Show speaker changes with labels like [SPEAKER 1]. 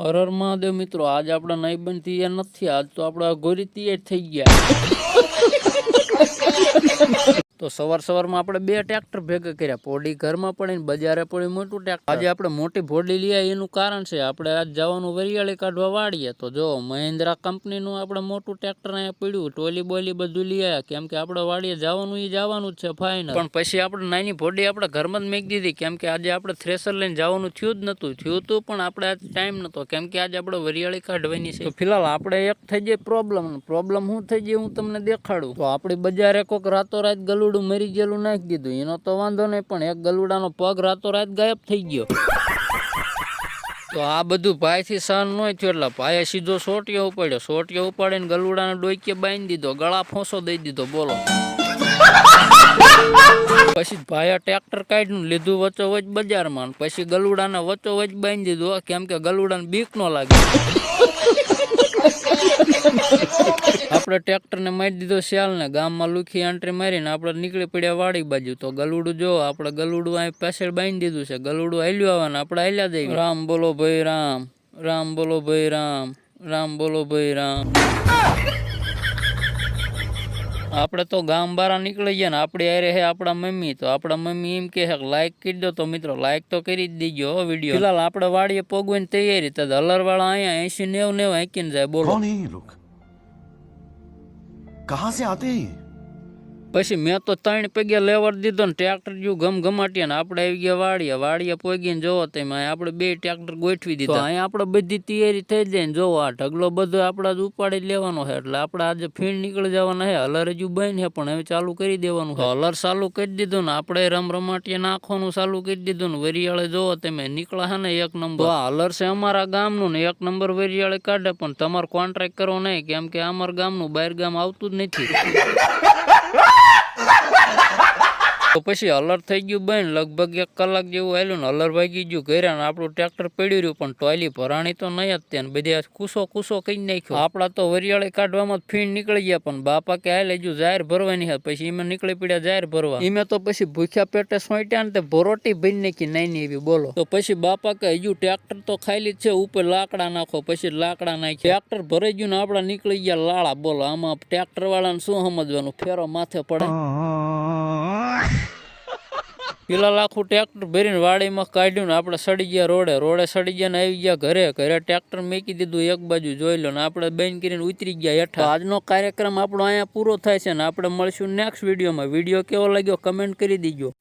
[SPEAKER 1] હરર મહાદેવ મિત્રો, આજ આપણા નહીં બનતી નથી, આજ તો આપણા ગોરી તૈયાર થઈ ગયા. સવાર સવારમાં આપણે બે ટ્રેક્ટર ભેગા કર્યા. પોડી ઘરમાં પડી ને બજારે પડી મોટું ટ્રેક્ટર. આજે આપણે મોટી ભોડી લઈ એનું કારણ છે આપણે આજ જવાનું વરિયાળી કાઢવા વાળીએ તો જો, મહિન્દ્રા કંપનીનું આપણે મોટું ટ્રેક્ટર અહીંયા પડ્યું, ટોલી બોલી બધું લઈ આવ્યા કેમ કે આપણે વાડીએ જવાનું, એ જવાનું જ છે ફાઇનલ પણ પછી આપણે નાની ભોડી આપણે ઘરમાં જ મેકી દીધી. કેમ કે આજે આપણે થ્રેસર લઈને જવાનું થયું જ નહોતું. થયું હતું પણ આપણે આજ ટાઈમ નહોતો. કેમ કે આજે આપણે વરિયાળી કાઢવાની છે. ફિલહાલ આપણે એક થઈ જાય પ્રોબ્લેમ પ્રોબ્લેમ શું થઈ જાય હું તમને દેખાડું. તો આપણે બજારે કોક રાતોરાત ગલુડું મરી ગયેલું નાખી દીધું. એનો તો વાંધો નહીં, પણ એક ગલુડાનો પગ રાતોરાત ગાયબ થઈ ગયો. તો આ બધું ભાઈથી સહન ન થયું, એટલે ભાઈએ સીધો સોટિયો ઉપાડ્યો. સોટિયો ઉપાડીને ગલુડાને ડોઈકે બાંધી દીધો. ગળા ફોંસો દઈ દીધો, બોલો. પછી ભાઈએ ટ્રેક્ટર કાઢ્યું, લીધું વચ્ચો વચ બજારમાં. પછી ગલુડાને વચ્ચો વચ બાંધી દીધું. કેમ કે ગલુડાને બીક ન લાગે. આપણે ટ્રેક્ટરને મારી દીધો શિયાળને, ગામમાં લુખી એન્ટ્રી મારીને આપણે નીકળી પડ્યા વાડી બાજુ. તો ગલુડું જો, આપણે ગલુડું અહીં પાછળ બાંધી દીધું છે. ગલુડું હાલ્યું આવવાનું, આપણે હાલ્યા દઈએ રામ બોલો ભાઈ રામ રામ બોલો ભાઈ રામ રામ બોલો ભાઈ રામ. આપણે તો ગામ બારા નીકળી ગયા ને, આપણે અરે હે આપણા મમ્મી. તો આપણા મમ્મી એમ કે લાઈક કરી દો તો મિત્રો લાઈક તો કરી જ દીજો વીડિયો. ફિલહાલ આપણે વાડીએ પોગવાની તૈયારી, તો હલરવાળા અહીંયા એસી નેવ નેવ આંકીને જાય, બોલો.
[SPEAKER 2] कहां से आते हैं ये?
[SPEAKER 1] પછી મેં તો ત્રણ પગે લેવર દીધો ને ટ્રેક્ટર જેવું ગમ ગમાટ્યા ને આપણે આવી ગયા વાડીએ. વાડીએ પોગીને જોવો તેમાં આપણે બે ટ્રેક્ટર ગોઠવી દીધા. અહીંયા આપણે બધી તૈયારી થઈ જાય ને જોવો આ ઢગલો બધો આપણે જ ઉપાડી લેવાનો છે. એટલે આપણે આજે ફીણ નીકળી જવાના છે. હલર હજુ બંધ છે પણ હવે ચાલુ કરી દેવાનું છે. હલર ચાલુ કરી દીધું ને આપણે રમ રમાટીએ નાખવાનું ચાલુ કરી દીધું ને વરિયાળે જોવો તમે નીકળ્યા છે ને એક નંબર. હલર છે અમારા ગામનું ને એક નંબર વરિયાળે કાઢે પણ તમારે કોન્ટ્રાક્ટ કરવો નહીં કેમ કે અમારા ગામનું બહાર ગામ આવતું જ નથી. Ah! તો પછી હલર થઈ ગયું બન લગભગ એક કલાક જેવું આવેલું ને અલર ભાગી ગયું ઘરે ને આપણું ટ્રેક્ટર પડ્યું રહ્યું પણ ટોયલી ભરાણી તો નહીં જ ત્યાં બધે કુસો કુસો કહી નાખ્યો. આપણા તો વરિયાળી કાઢવામાં ફીણ નીકળી ગયા પણ બાપા કે હાલ હજુ જાહેર ભરવાની હતી પછી એમાં નીકળી પડ્યા જાહેર ભરવા. એમાં તો પછી ભૂખ્યા પેટે સોંટ્યા ને તે ભરોટી ભરી નાખી નાની એવી બોલો. તો પછી બાપા કે હજુ ટ્રેક્ટર તો ખાલી જ છે ઉપર લાકડા નાખો પછી લાકડા નાખી ટ્રેક્ટર ભરાઈ ગયું ને આપણા નીકળી ગયા લાળા બોલો. આમાં ટ્રેક્ટર વાળાને શું સમજવાનું? ફેરો માથે પડે. પેલા લાખું ટ્રેક્ટર ભરીને વાડીમાં કાઢ્યું ને આપણે સડી ગયા રોડે. રોડે સડી ગયા ને આવી ગયા ઘરે. ઘરે ટ્રેક્ટર મેકી દીધું, એક બાજુ જોઈ લો ને આપણે બેન કરીને ઉતરી ગયા હેઠા. આજનો કાર્યક્રમ આપણો અહીંયા પૂરો થાય છે ને આપણે મળશું નેક્સ્ટ વિડીયોમાં વીડિયો કેવો લાગ્યો કમેન્ટ કરી દીજો.